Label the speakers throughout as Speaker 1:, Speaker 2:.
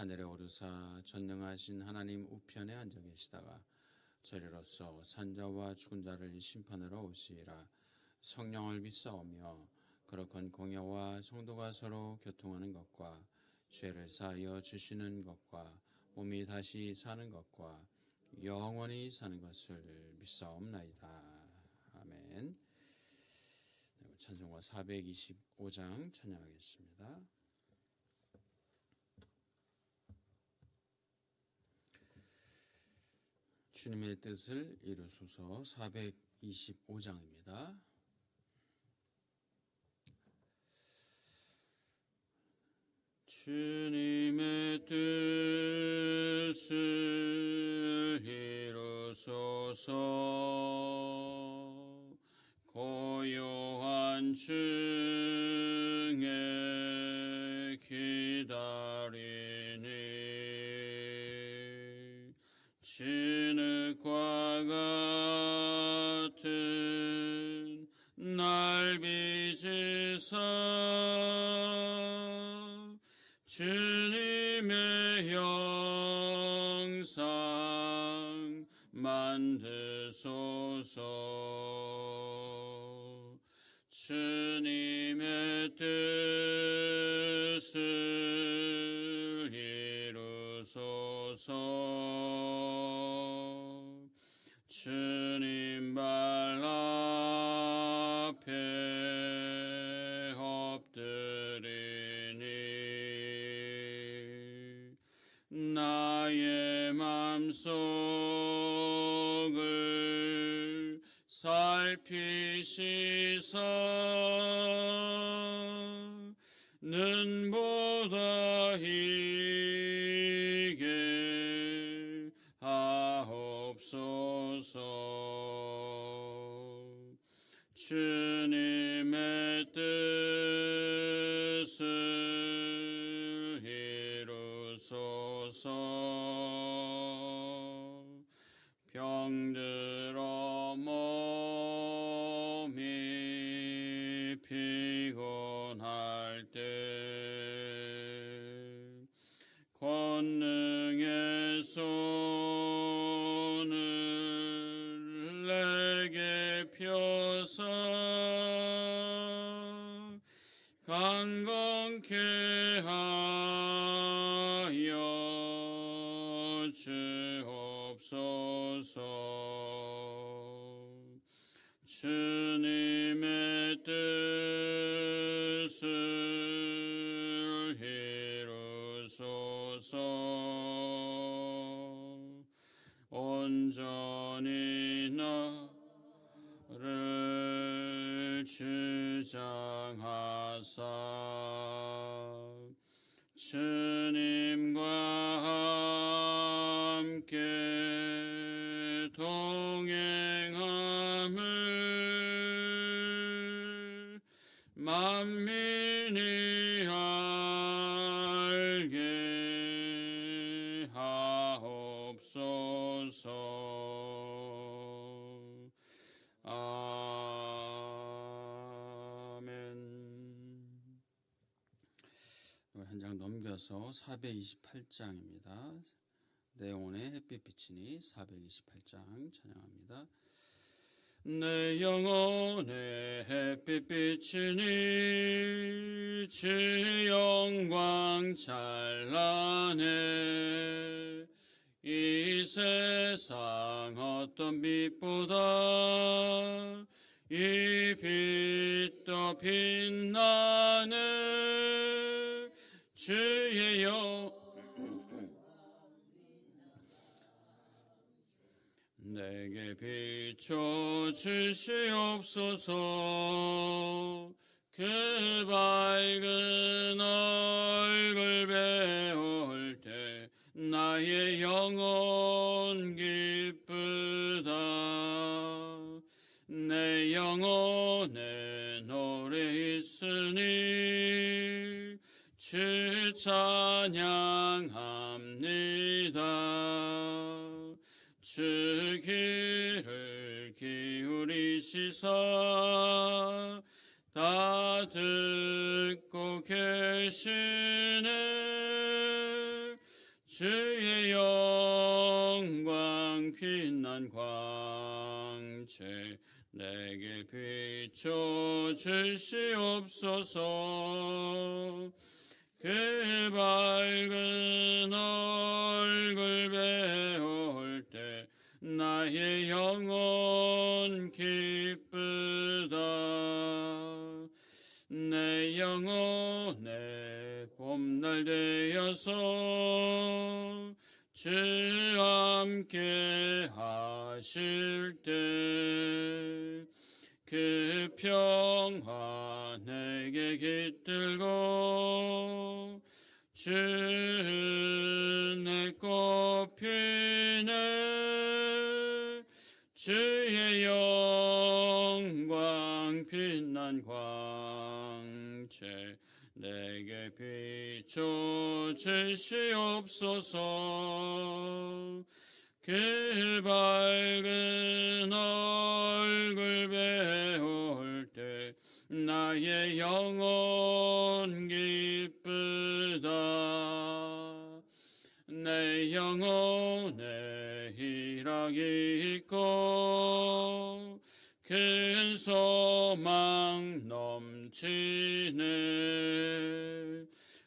Speaker 1: 하늘에 오르사 전능하신 하나님 우편에 앉아 계시다가 저리로서 산자와 죽은 자를 심판하러 오시리라 성령을 믿사오며 그렇건 공여와 성도가 서로 교통하는 것과 죄를 사하여 주시는 것과 몸이 다시 사는 것과 영원히 사는 것을 믿사옵나이다. 아멘. 네, 찬송가 425장 찬양하겠습니다. 주님의 뜻을 이루소서 425장입니다. 주님의 뜻을 이루소서 고요한 중에 진흙과 같은 날 빚으사 주님의 영상 만드소서. 주님의 뜻을 이루소서. 주님 발 앞에 엎드리니 나의 맘속을 살피시사 주님의 이루소서. 온전히 나를 주장하사 주님과 428장입니다. 내용의 햇빛 비치니 428장 찬양합니다. 내 영혼의 햇빛 비치니 주 영광 찬란해 이 세상 어떤 빛보다 이 빛도 빛나네 주예요. 내게 비춰 주시옵소서. 그 밝은 얼굴 배울 때 나의 영혼 기쁘다. 내 영혼에 노래 있으니 찬양합니다. 주 귀를 기울이시사 다 듣고 계시네 주의 영광 빛난 광채 내게 비춰 주시옵소서 그 밝은 얼굴 배울 때 나의 영혼 기쁘다. 내 영혼의 봄날 되어서 주 함께 하실 때 그 평화 내게 깃들고 주내 꽃피네 주의 영광 빛난 광채 내게 비춰 주시옵소서. 그 밝은 얼굴 배울 때 나의 영혼 기 영혼에 희락이 있고 큰 소망 넘치네.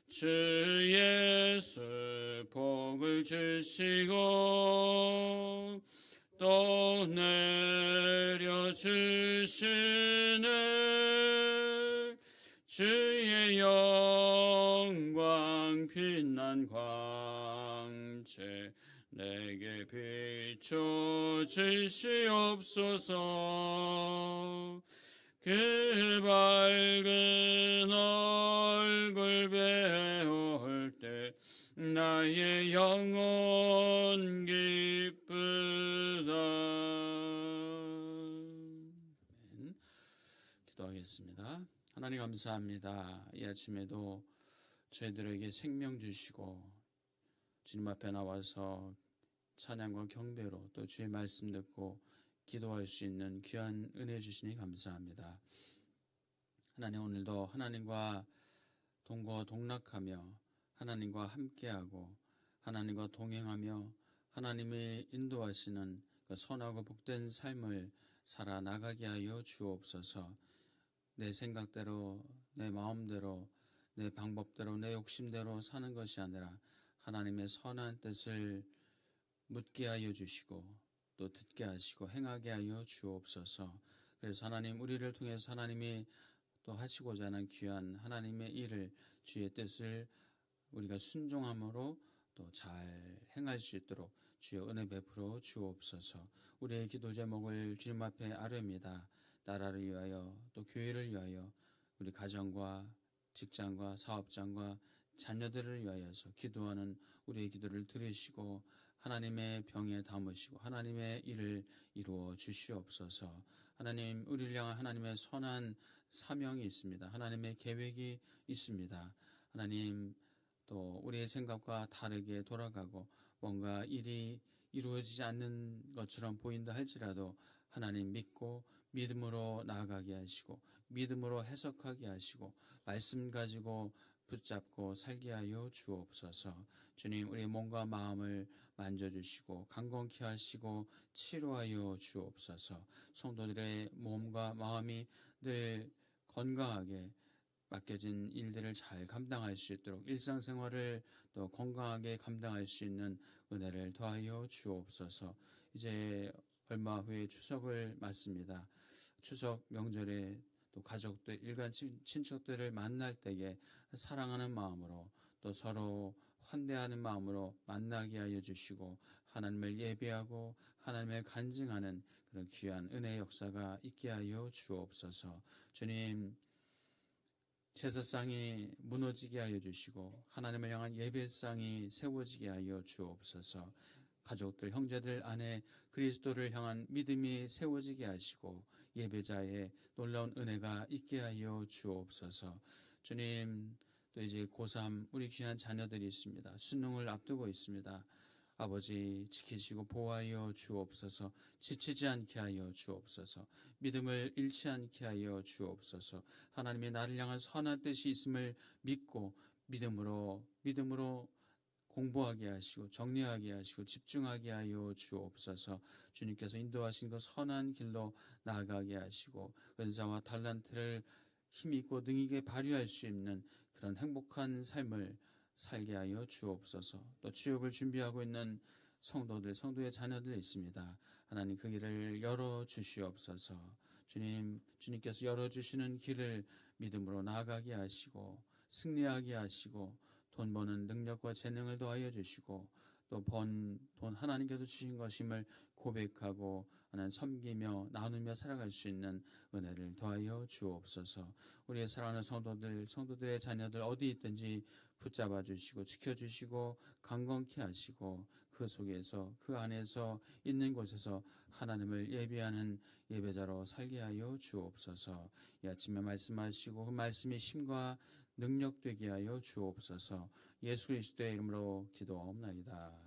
Speaker 1: 주 예수 복을 주시고 또 내려주시네. 주의 영광 빛난 광 채 내게 비춰 주시옵소서 그 밝은 얼굴 배울 때 나의 영혼 기쁘다. 기도하겠습니다. 하나님 감사합니다. 이 아침에도 저희들에게 생명 주시고 주님 앞에 나와서 찬양과 경배로 또 주의 말씀 듣고 기도할 수 있는 귀한 은혜 주시니 감사합니다. 하나님 오늘도 하나님과 동거 동락하며 하나님과 함께하고 하나님과 동행하며 하나님의 인도하시는 그 선하고 복된 삶을 살아 나가게 하여 주옵소서. 내 생각대로 내 마음대로 내 방법대로 내 욕심대로 사는 것이 아니라 하나님의 선한 뜻을 묻게 하여 주시고 또 듣게 하시고 행하게 하여 주옵소서. 그래서 하나님 우리를 통해서 하나님이 또 하시고자 하는 귀한 하나님의 일을 주의 뜻을 우리가 순종함으로 또 잘 행할 수 있도록 주여 은혜 베풀어 주옵소서. 우리의 기도 제목을 주님 앞에 아뢰입니다. 나라를 위하여 또 교회를 위하여 우리 가정과 직장과 사업장과 자녀들을 위하여서 기도하는 우리의 기도를 들으시고 하나님의 병에 담으시고 하나님의 일을 이루어 주시옵소서. 하나님 우리를 향한 하나님의 선한 사명이 있습니다. 하나님의 계획이 있습니다. 하나님 또 우리의 생각과 다르게 돌아가고 뭔가 일이 이루어지지 않는 것처럼 보인다 할지라도 하나님 믿고 믿음으로 나아가게 하시고 믿음으로 해석하게 하시고 말씀 가지고 붙잡고 살게 하여 주옵소서. 주님 우리의 몸과 마음을 만져주시고 강건케 하시고 치료하여 주옵소서. 성도들의 몸과 마음이 늘 건강하게 맡겨진 일들을 잘 감당할 수 있도록 일상생활을 또 건강하게 감당할 수 있는 은혜를 더하여 주옵소서. 이제 얼마 후에 추석을 맞습니다. 추석 명절에 또 가족들, 일간 친척들을 만날 때에 사랑하는 마음으로 또 서로 환대하는 마음으로 만나게 하여 주시고 하나님을 예배하고 하나님을 간증하는 그런 귀한 은혜의 역사가 있게 하여 주옵소서. 주님, 제사상이 무너지게 하여 주시고 하나님을 향한 예배상이 세워지게 하여 주옵소서. 가족들, 형제들 안에 그리스도를 향한 믿음이 세워지게 하시고 예배자의 놀라운 은혜가 있게 하여 주옵소서. 주님, 또 이제 고3 우리 귀한 자녀들이 있습니다. 수능을 앞두고 있습니다. 아버지 지키시고 보호하여 주옵소서 지치지 않게 하여 주옵소서 믿음을 잃지 않게 하여 주옵소서 하나님이 나를 향한 선한 뜻이 있음을 믿고 믿음으로 믿음으로 공부하게 하시고 정리하게 하시고 집중하게 하여 주옵소서 주님께서 인도하신 그 선한 길로 나아가게 하시고 은사와 달란트를 힘있고 능이게 발휘할 수 있는 그런 행복한 삶을 살게 하여 주옵소서. 또 취업을 준비하고 있는 성도들, 성도의 자녀들 있습니다. 하나님 그 길을 열어 주시옵소서. 주님, 주님께서 열어 주시는 길을 믿음으로 나아가게 하시고 승리하게 하시고 돈 버는 능력과 재능을 더하여 주시고 또 번 돈 하나님께서 주신 것임을 고백하고 하나님 섬기며 나누며 살아갈 수 있는 은혜를 더하여 주옵소서. 우리의 사랑하는 성도들, 성도들의 자녀들 어디 있든지 붙잡아 주시고 지켜 주시고 강건케 하시고 그 속에서 그 안에서 있는 곳에서 하나님을 예배하는 예배자로 살게 하여 주옵소서. 이 아침에 말씀하시고 그 말씀이 힘과 능력 되게 하여 주옵소서. 예수 그리스도의 이름으로 기도하옵나이다.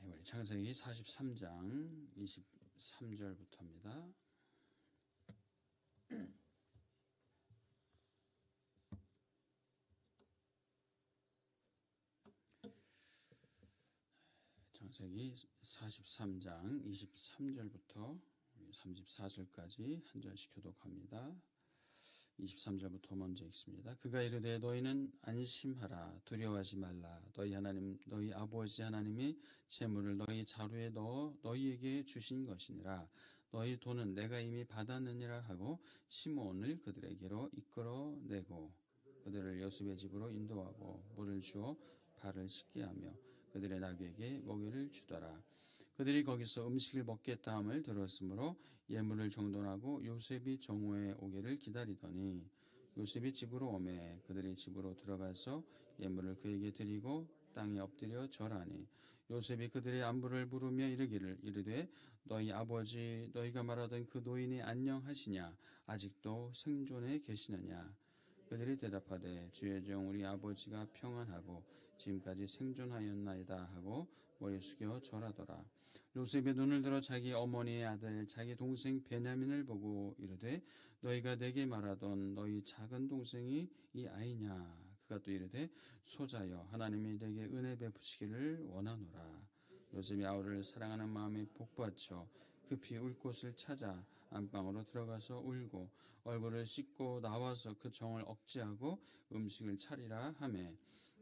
Speaker 1: 네, 우리 창세기 43장 23절부터입니다. 창세기 43장 23절부터 34절까지 한 절씩 교독합니다. 23절부터 먼저 읽습니다. 그가 이르되 너희는 안심하라 두려워하지 말라. 너희 하나님 너희 아버지 하나님이 재물을 너희 자루에 넣어 너희에게 주신 것이니라. 너희 돈은 내가 이미 받았느니라 하고 시몬을 그들에게로 이끌어내고 그들을 여수의 집으로 인도하고 물을 주어 발을 씻게 하며 그들의 나귀에게 먹이를 주더라 그들이 거기서 음식을 먹겠다 함을 들었으므로 예물을 정돈하고 요셉이 정오에 오기를 기다리더니 요셉이 집으로 오매 그들이 집으로 들어가서 예물을 그에게 드리고 땅에 엎드려 절하니 요셉이 그들의 안부를 물으며 이르기를 이르되 너희 아버지 너희가 말하던 그 노인이 안녕하시냐? 아직도 생존해 계시느냐? 그들이 대답하되 주의 종 우리 아버지가 평안하고 지금까지 생존하였나이다 하고 머리 숙여 절하더라. 요셉의 눈을 들어 자기 어머니의 아들 자기 동생 베냐민을 보고 이르되 너희가 내게 말하던 너희 작은 동생이 이 아이냐? 그가 또 이르되 소자여 하나님이 내게 은혜 베푸시기를 원하노라. 요셉이 아우를 사랑하는 마음에 복받쳐 급히 울 곳을 찾아 안방으로 들어가서 울고 얼굴을 씻고 나와서 그 정을 억제하고 음식을 차리라 하매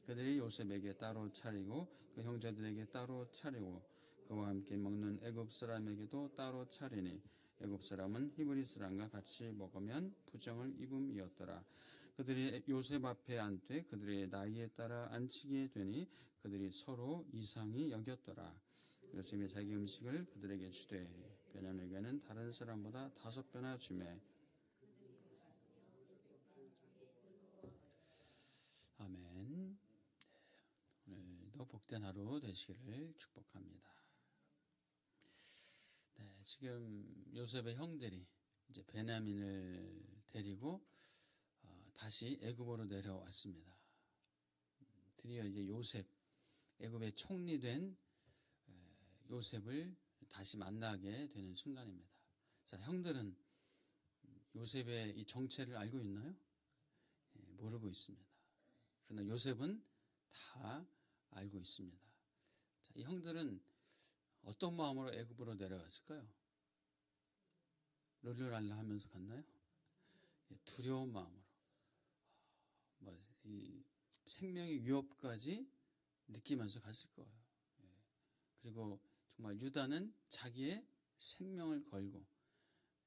Speaker 1: 그들이 요셉에게 따로 차리고 그 형제들에게 따로 차리고 그와 함께 먹는 애굽 사람에게도 따로 차리니 애굽 사람은 히브리 사람과 같이 먹으면 부정을 입음이었더라. 그들이 요셉 앞에 앉되 그들의 나이에 따라 앉히게 되니 그들이 서로 이상히 여겼더라. 요셉이 자기 음식을 그들에게 주되 베냐민에게는 다른 사람보다 다섯 배나 주매 아멘. 오늘도 복된 하루 되시기를 축복합니다. 네, 지금 요셉의 형들이 이제 베냐민을 데리고 어, 다시 애굽으로 내려왔습니다. 드디어 이제 요셉 애굽의 총리 된 요셉을 다시 만나게 되는 순간입니다. 자, 형들은 요셉의 이 정체를 알고 있나요? 예, 모르고 있습니다. 그러나 요셉은 다 알고 있습니다. 자, 이 형들은 어떤 마음으로 애굽으로 내려갔을까요? 룰루랄라 하면서 갔나요? 예, 두려운 마음으로. 뭐, 이 생명의 위협까지 느끼면서 갔을 거예요. 예. 그리고 정말 유다는 자기의 생명을 걸고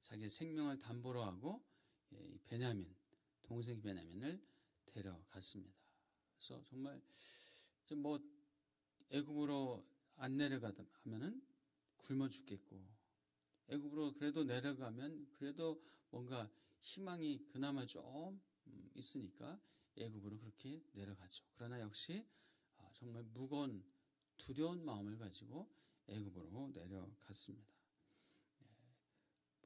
Speaker 1: 자기의 생명을 담보로 하고 예, 베냐민, 동생 베냐민을 데려갔습니다. 그래서 정말 뭐 애굽으로 안 내려가면은 굶어 죽겠고 애굽으로 그래도 내려가면 그래도 뭔가 희망이 그나마 좀 음, 있으니까 애굽으로 그렇게 내려가죠. 그러나 역시 아, 정말 무거운 두려운 마음을 가지고 애굽으로 내려갔습니다. 예,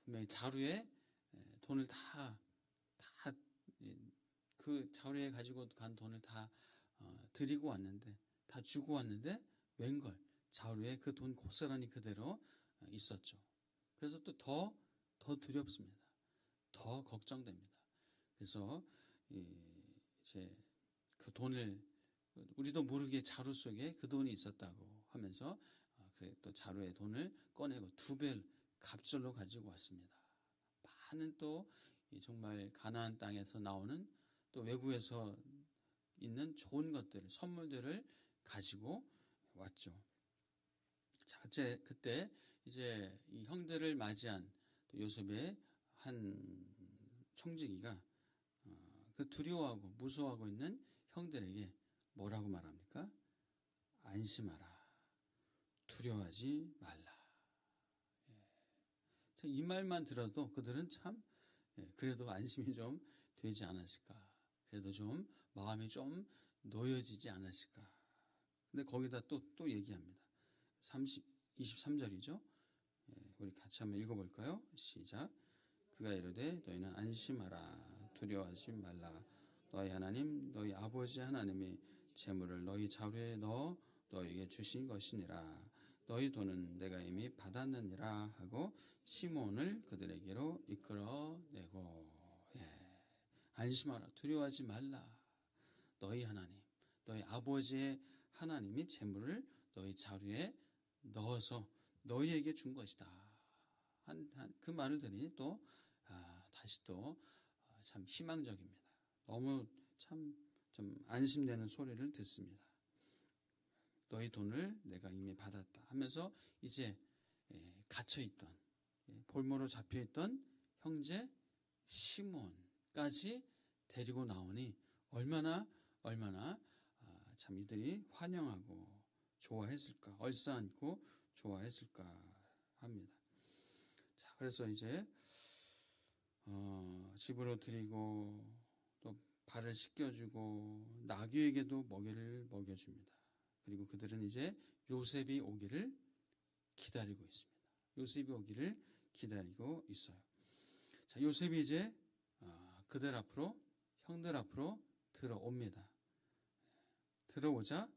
Speaker 1: 분명히 자루에 예, 돈을 다, 다 그 자루에 가지고 간 돈을 다 어, 드리고 왔는데 다 주고 왔는데 웬걸 자루에 그 돈 고스란히 그대로 어, 있었죠. 그래서 또더더 두렵습니다. 더 걱정됩니다. 그래서 이제 그 돈을 우리도 모르게 자루 속에 그 돈이 있었다고 하면서 어, 그래 또 자루에 돈을 꺼내고 두배 값절로 가지고 왔습니다. 많은 또 정말 가나안 땅에서 나오는 또 외국에서 있는 좋은 것들, 선물들을 가지고 왔죠. 자, 이제 그때 이제 이 형들을 맞이한 또 요셉의 한 총지기가 어, 그 두려워하고 무서워하고 있는 형들에게 뭐라고 말합니까? 안심하라. 두려워하지 말라. 예. 이 말만 들어도 그들은 참 예, 그래도 안심이 좀 되지 않았을까. 그래도 좀 마음이 좀 놓여지지 않았을까. 근데 거기다 또, 또 얘기합니다. 30, 23절이죠. 예, 우리 같이 한번 읽어볼까요? 시작. 그가 이르되 너희는 안심하라. 두려워하지 말라. 너희 하나님, 너희 아버지 하나님이 재물을 너희 자루에 넣어 너희에게 주신 것이니라. 너희 돈은 내가 이미 받았느니라 하고 시몬을 그들에게로 이끌어내고 예. 안심하라 두려워하지 말라 너희 하나님 너희 아버지의 하나님이 재물을 너희 자루에 넣어서 너희에게 준 것이다. 한, 한, 그 말을 들으니 또 아, 다시 또 참 희망적입니다. 너무 참 좀 안심되는 소리를 듣습니다. 너희 돈을 내가 이미 받았다 하면서 이제 예, 갇혀있던 예, 볼모로 잡혀있던 형제 시몬까지 데리고 나오니 얼마나 얼마나 아, 참 이들이 환영하고 좋아했을까 얼싸안고 좋아했을까 합니다. 자 그래서 이제 어, 집으로 드리고 또 발을 씻겨주고 나귀에게도 먹이를 먹여줍니다. 그리고 그들은 이제 요셉이 오기를 기다리고 있습니다. 요셉이 오기를 기다리고 있어요. 자, 요셉이 이제 어, 그들 앞으로 형들 앞으로 들어옵니다. 들어오자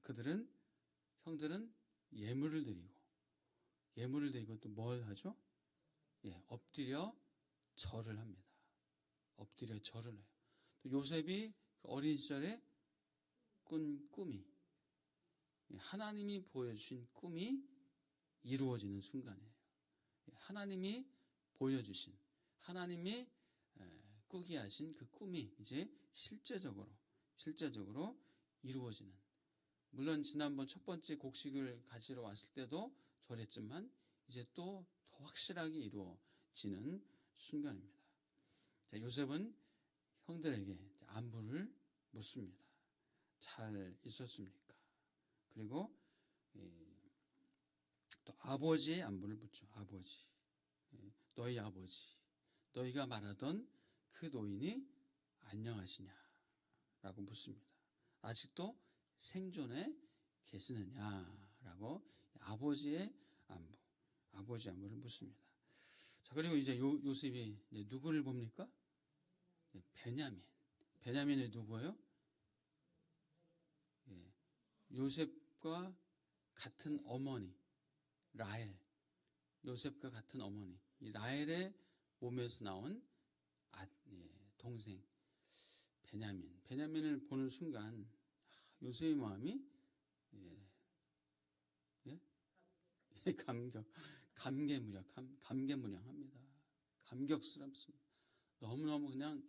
Speaker 1: 그들은 형들은 예물을 드리고 예물을 드리고 또 뭘 하죠? 예, 엎드려 절을 합니다. 엎드려 절을 해요. 또 요셉이 그 어린 시절에 꾼 꿈이 하나님이 보여주신 꿈이 이루어지는 순간이에요. 하나님이 보여주신, 하나님이 꾸게 하신 그 꿈이 이제 실제적으로, 실제적으로 이루어지는. 물론 지난번 첫 번째 곡식을 가지러 왔을 때도 저랬지만 이제 또 더 확실하게 이루어지는 순간입니다. 자, 요셉은 형들에게 안부를 묻습니다. 잘 있었습니까? 그리고 또 아버지의 안부를 묻죠. 아버지. 너희 아버지. 너희가 말하던 그 노인이 안녕하시냐? 라고 묻습니다. 아직도 생존에 계시느냐? 라고 아버지의 안부, 아버지 안부를 묻습니다. 자, 그리고 이제 요, 요셉이 이제 누구를 봅니까? 베냐민. 베냐민이 누구예요? 예, 요셉과 같은 어머니, 라헬. 요셉과 같은 어머니. 이 라헬의 몸에서 나온 아, 예, 동생, 베냐민. 베냐민을 보는 순간, 요셉의 마음이, 예, 예? 감격, 감개무량, 감, 감개무량합니다. 감격스럽습니다. 너무너무 그냥,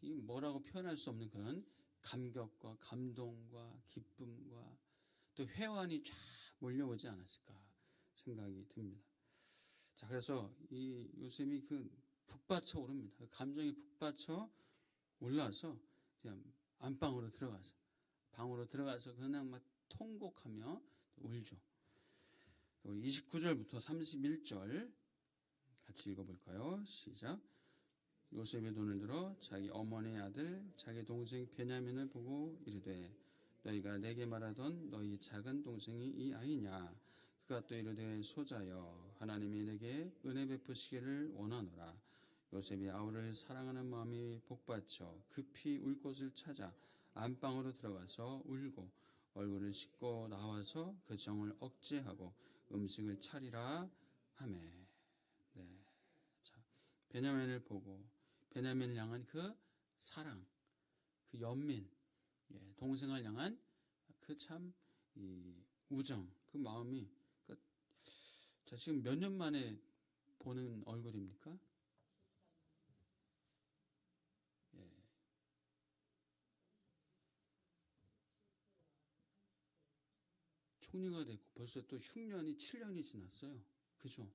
Speaker 1: 이 뭐라고 표현할 수 없는 그런 감격과 감동과 기쁨과 또 회환이 쫙 몰려오지 않았을까 생각이 듭니다. 자, 그래서 이 요셉이 그 북받쳐 오릅니다. 그 감정이 북받쳐 올라서 그냥 안방으로 들어가서 방으로 들어가서 그냥 막 통곡하며 울죠. 29절부터 31절 같이 읽어볼까요? 시작. 요셉의 돈을 들어 자기 어머니의 아들 자기 동생 베냐민을 보고 이르되 너희가 내게 말하던 너희 작은 동생이 이 아이냐 그가 또 이르되 소자여 하나님이 내게 은혜 베푸시기를 원하노라 요셉이 아우를 사랑하는 마음이 복받쳐 급히 울 곳을 찾아 안방으로 들어가서 울고 얼굴을 씻고 나와서 그 정을 억제하고 음식을 차리라 하매 네. 자, 베냐민을 보고 베냐민을 향한 그 사랑, 그 연민, 예, 동생을 향한 그 참 이 우정, 그 마음이 그, 자 지금 몇 년 만에 보는 얼굴입니까? 예. 총리가 됐고 벌써 또 흉년이 7년이 지났어요. 그죠?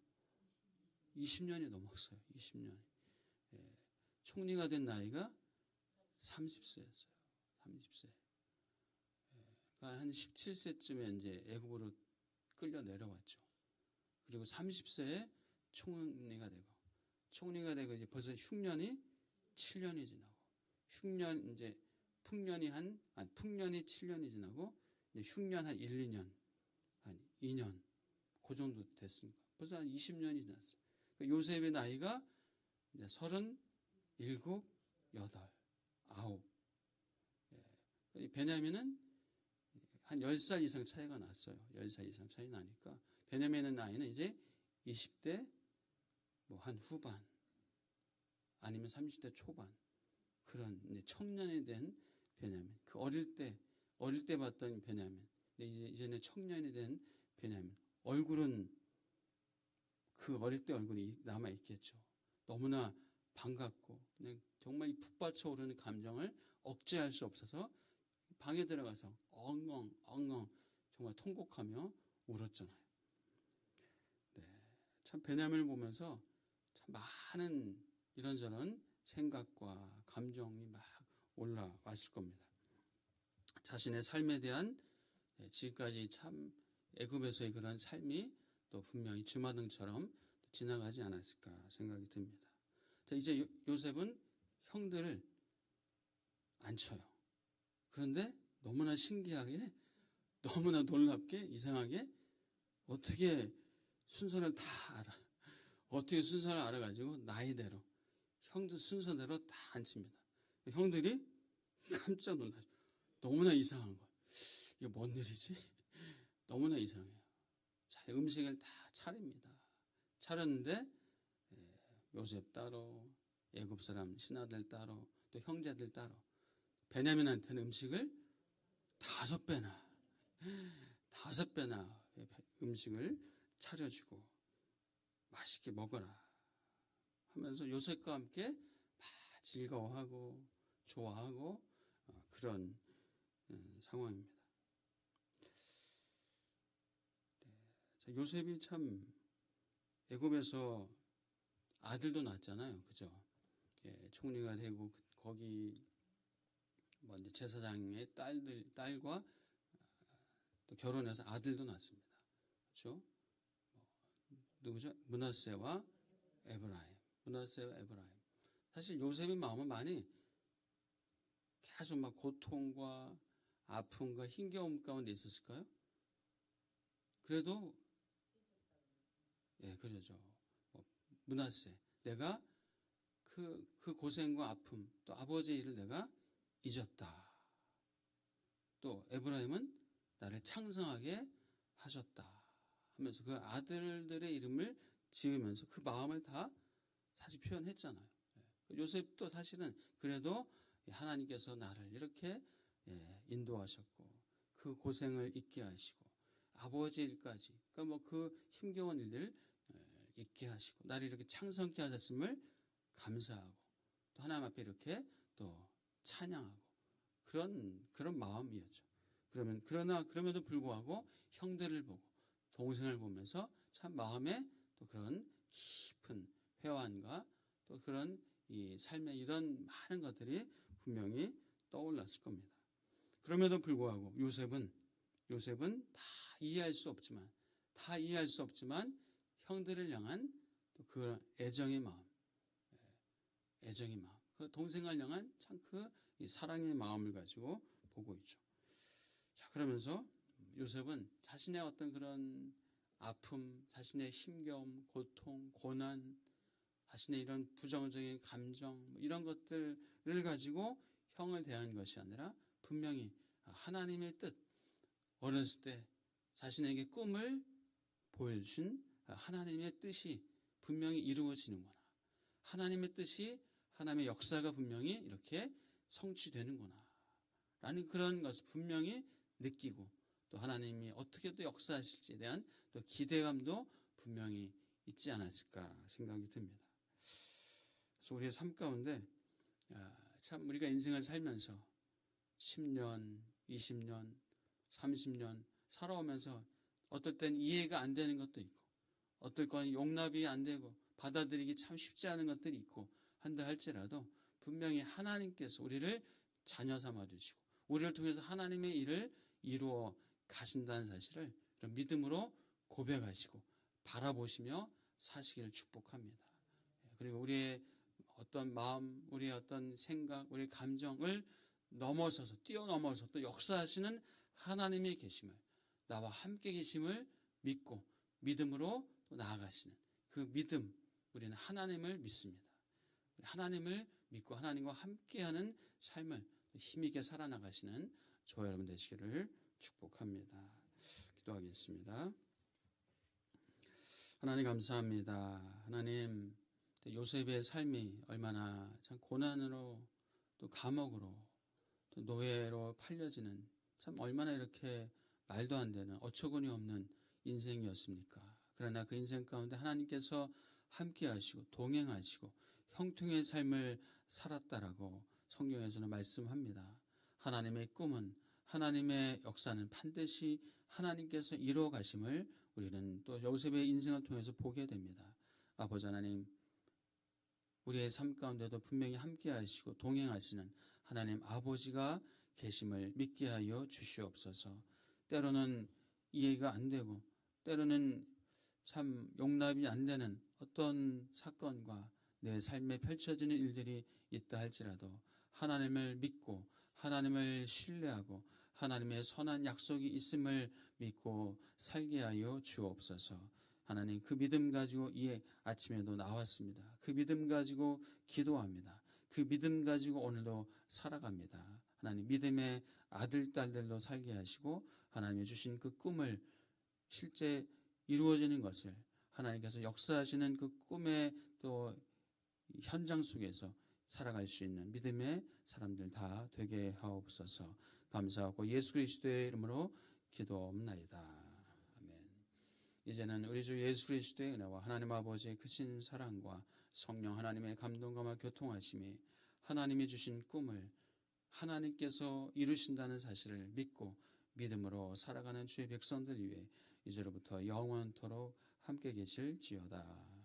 Speaker 1: 20년이 넘었어요. 20년. 예. 총리가 된 나이가 30세였어요. 30세. 예. 그러니까 한 17세쯤에 이제 애국으로 끌려 내려왔죠. 그리고 30세에 총리가 되고 총리가 되고 이제 벌써 흉년이 7년이 지나고 흉년 이제 풍년이 한 아니 풍년이 7년이 지나고 흉년 한 1, 2년 한 2년 그 정도 됐습니다. 벌써 한 20년이 지났어요. 그 요셉의 나이가 이제 37, 8, 9. 예. 베냐민은 한 10살 이상 차이가 났어요. 10살 이상 차이 나니까 베냐민의 나이는 이제 20대 뭐 한 후반 아니면 30대 초반 그런 청년이 된 베냐민. 그 어릴 때 어릴 때 봤던 베냐민. 근데 이제 이제는 청년이 된 베냐민. 얼굴은 그 어릴 때 얼굴이 남아 있겠죠. 너무나 반갑고 그냥 정말 푹 받쳐 오르는 감정을 억제할 수 없어서 방에 들어가서 엉엉 엉엉 정말 통곡하며 울었잖아요. 네, 참 베냐민을 보면서 참 많은 이런저런 생각과 감정이 막 올라왔을 겁니다. 자신의 삶에 대한 네, 지금까지 참 애굽에서의 그런 삶이 또 분명히 주마등처럼 지나가지 않았을까 생각이 듭니다. 자, 이제 요셉은 형들을 안 쳐요. 그런데 너무나 신기하게, 너무나 놀랍게, 이상하게 어떻게 순서를 다 알아. 어떻게 순서를 알아가지고 나이대로, 형들 순서대로 다 앉힙니다. 형들이 깜짝 놀라죠. 너무나 이상한 거. 이게 뭔 일이지? 너무나 이상해요. 자, 음식을 다 차립니다. 차렸는데 예, 요셉 따로, 애굽 사람 신하들 따로, 또 형제들 따로. 베냐민한테는 음식을 다섯 배나, 다섯 배나 음식을 차려주고 맛있게 먹어라 하면서 요셉과 함께 막 즐거워하고 좋아하고 어, 그런 음, 상황입니다. 네. 요셉이 참 애굽에서 아들도 낳았잖아요, 그죠? 예, 총리가 되고 그, 거기 뭐 이제 제사장의 딸들 딸과 또 결혼해서 아들도 낳습니다, 그렇죠? 누구죠? 문하세와 에브라임, 문하세와 에브라임. 사실 요셉의 마음은 많이 계속 막 고통과 아픔과 힘겨움 가운데 있었을까요? 그래도 예, 그러죠. 뭐, 문하세, 내가 그, 그 고생과 아픔, 또 아버지의 일을 내가 잊었다. 또 에브라임은 나를 창성하게 하셨다. 하면서 그 아들들의 이름을 지으면서 그 마음을 다 사실 표현했잖아요. 예. 요셉도 사실은 그래도 하나님께서 나를 이렇게 예, 인도하셨고 그 고생을 잊게 하시고 아버지 일까지 그러니까 뭐 그 힘겨운 일들 예, 잊게 하시고 나를 이렇게 창성케 하셨음을 감사하고 또 하나님 앞에 이렇게 또 찬양하고 그런 그런 마음이었죠. 그러면 그러나 그럼에도 불구하고 형들을 보고 동생을 보면서 참 마음에 또 그런 깊은 회환과 또 그런 이 삶의 이런 많은 것들이 분명히 떠올랐을 겁니다. 그럼에도 불구하고 요셉은 요셉은 다 이해할 수 없지만 다 이해할 수 없지만 형들을 향한 그 애정의 마음, 예, 애정의 마음, 그 동생을 향한 참 그 사랑의 마음을 가지고 보고 있죠. 자 그러면서 요셉은 자신의 어떤 그런 아픔, 자신의 힘겨움, 고통, 고난, 자신의 이런 부정적인 감정 뭐 이런 것들을 가지고 형을 대한 것이 아니라 분명히 하나님의 뜻 어렸을 때 자신에게 꿈을 보여주신 하나님의 뜻이 분명히 이루어지는구나. 하나님의 뜻이 하나님의 역사가 분명히 이렇게 성취되는구나. 라는 그런 것을 분명히 느끼고 또 하나님이 어떻게 또 역사하실지에 대한 또 기대감도 분명히 있지 않았을까 생각이 듭니다. 그래서 우리의 삶 가운데 아, 참 우리가 인생을 살면서 10년, 20년, 30년 살아오면서 어떨 땐 이해가 안 되는 것도 있고 어떨 건 용납이 안 되고 받아들이기 참 쉽지 않은 것들이 있고 한다 할지라도 분명히 하나님께서 우리를 자녀 삼아 주시고 우리를 통해서 하나님의 일을 이루어 가신다는 사실을 믿음으로 고백하시고 바라보시며 사시기를 축복합니다. 그리고 우리의 어떤 마음, 우리의 어떤 생각, 우리의 감정을 넘어서서 뛰어넘어서 또 역사하시는 하나님의 계심을 나와 함께 계심을 믿고 믿음으로 또 나아가시는 그 믿음 우리는 하나님을 믿습니다. 하나님을 믿고 하나님과 함께하는 삶을 힘있게 살아나가시는 저와 여러분 되시기를 축복합니다. 기도하겠습니다. 하나님 감사합니다. 하나님 요셉의 삶이 얼마나 참 고난으로 또 감옥으로 또 노예로 팔려지는 참 얼마나 이렇게 말도 안 되는 어처구니 없는 인생이었습니까? 그러나 그 인생 가운데 하나님께서 함께 하시고 동행하시고 형통의 삶을 살았다라고 성경에서는 말씀합니다. 하나님의 꿈은 하나님의 역사는 반드시 하나님께서 이루어 가심을 우리는 또 요셉의 인생을 통해서 보게 됩니다. 아버지 하나님, 우리의 삶 가운데도 분명히 함께 하시고 동행하시는 하나님 아버지가 계심을 믿게 하여 주시옵소서. 때로는 이해가 안 되고 때로는 참 용납이 안 되는 어떤 사건과 내 삶에 펼쳐지는 일들이 있다 할지라도 하나님을 믿고 하나님을 신뢰하고 하나님의 선한 약속이 있음을 믿고 살게 하여 주옵소서. 하나님 그 믿음 가지고 이 아침에도 나왔습니다. 그 믿음 가지고 기도합니다. 그 믿음 가지고 오늘도 살아갑니다. 하나님 믿음의 아들 딸들로 살게 하시고 하나님이 주신 그 꿈을 실제 이루어지는 것을 하나님께서 역사하시는 그 꿈의 또 현장 속에서 살아갈 수 있는 믿음의 사람들 다 되게 하옵소서 감사하고 예수 그리스도의 이름으로 기도옵나이다. 아멘. 이제는 우리 주 예수 그리스도의 은혜와 하나님 아버지의 크신 사랑과 성령 하나님의 감동과 교통하심이 하나님이 주신 꿈을 하나님께서 이루신다는 사실을 믿고 믿음으로 살아가는 주의 백성들 위해 이제로부터 영원토록 함께 계실지어다.